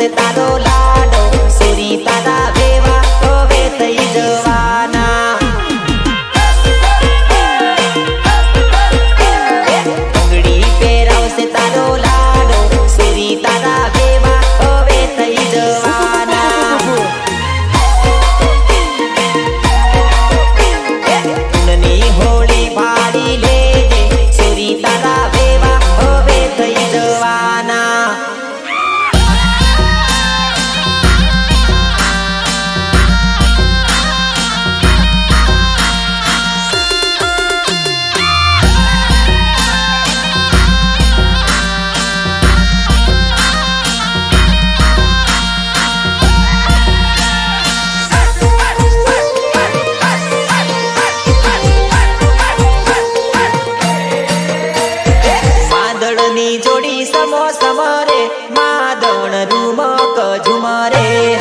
se está doblando. ની જોડી સમો સમરે માધવણ રૂમક ઝુમરે.